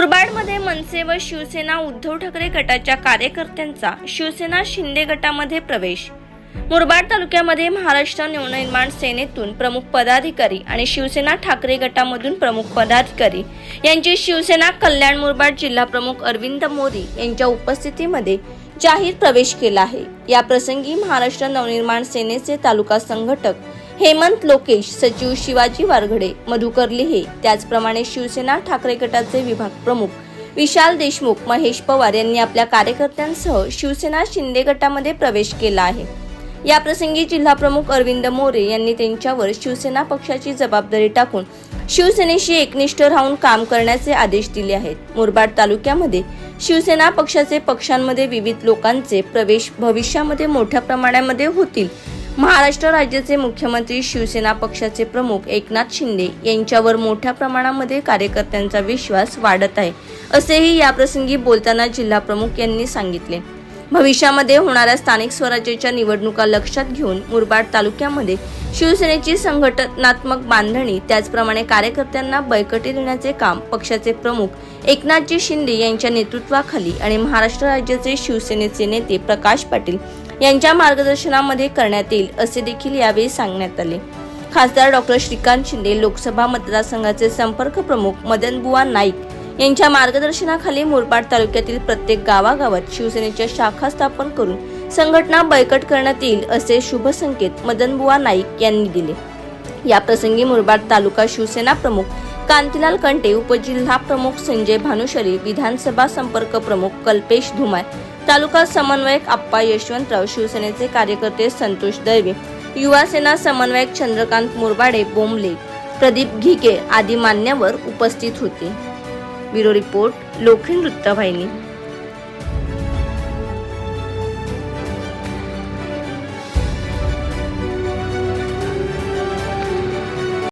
मुरबाडमध्ये मनसे व शिवसेना उद्धव ठाकरे गटाच्या कार्यकर्त्यांचा शिवसेना शिंदे गटामध्ये प्रवेश. मुरबाड तालुक्यामध्ये महाराष्ट्र नवनिर्माण सेनेतून प्रमुख पदाधिकारी आणि शिवसेना ठाकरे गटामधून प्रमुख पदाधिकारी यांची शिवसेना कल्याण मुरबाड जिल्हा प्रमुख अरविंद मोदी यांच्या उपस्थितीमध्ये जाहीर प्रवेश केला आहे. या प्रसंगी महाराष्ट्र नवनिर्माण सेनेचे तालुका संघटक हेमंत लोकेश सचिव शिवाजी वारघडे मधुकर लिहे त्याचप्रमाणे शिवसेना ठाकरे गटाचे विभाग प्रमुख विशाल देशमुख महेश पवार यांनी आपल्या कार्यकर्त्यांसह शिवसेना शिंदे गटामध्ये प्रवेश केला आहे. या प्रसंगी जिल्हा प्रमुख अरविंद मोरे यांनी त्यांच्यावर शिवसेना पक्षाची जबाबदारी टाकून शिवसेनेशी एकनिष्ठ राहून काम करण्याचे आदेश दिले आहेत. मुरबाड तालुक्यामध्ये शिवसेना पक्षाचे पक्षांमध्ये विविध लोकांचे प्रवेश भविष्यामध्ये मोठ्या प्रमाणामध्ये होतील महाराष्ट्र राज्याचे मुख्यमंत्री शिवसेना पक्षाचे प्रमुख एकनाथ शिंदे यांच्यावर मोठ्या प्रमाणामध्ये कार्यकर्त्यांचा विश्वास वाढत आहे असेही याप्रसंगी बोलताना जिल्हा प्रमुख यांनी सांगितले. भविष्यामध्ये होणाऱ्या स्थानिक स्वराज्याच्या निवडणुका लक्षात घेऊन मुरबाड तालुक्यामध्ये शिवसेनेची संघटनात्मक बांधणी त्याचप्रमाणे कार्यकर्त्यांना बळकटी देण्याचे काम पक्षाचे प्रमुख एकनाथजी शिंदे यांच्या नेतृत्वाखाली आणि महाराष्ट्र राज्याचे शिवसेनेचे नेते प्रकाश पाटील यांच्या मार्गदर्शनामध्ये करण्यात येईल असे देखील यावेळी सांगण्यात आले. खासदार डॉक्टर श्रीकांत शिंदे लोकसभा मतदारसंघाचे संपर्क प्रमुख मदनबुवा नाईक यांच्या मार्गदर्शनाखाली मुरबाड तालुक्यातील प्रत्येक गावागावात शिवसेनेच्या शाखा स्थापन करून संघटना बळकट करण्यात येईल असे शुभ संकेत मदनबुवा नाईक यांनी दिले. या प्रसंगी मुरबाड तालुका शिवसेना प्रमुख कांतीलाल कंटे उपजिल्हा प्रमुख संजय भानुशरी विधानसभा संपर्क प्रमुख कल्पेश धुमाय तालुका समन्वयक आप्पा यशवंतराव शिवसेनेचे कार्यकर्ते संतोष दैवे युवा सेना समन्वयक चंद्रकांत मुरबाडे बोंबले प्रदीप घिके आदी मान्यवर उपस्थित होते. ब्युरो रिपोर्ट लोखंड वृत्तवाहिनी.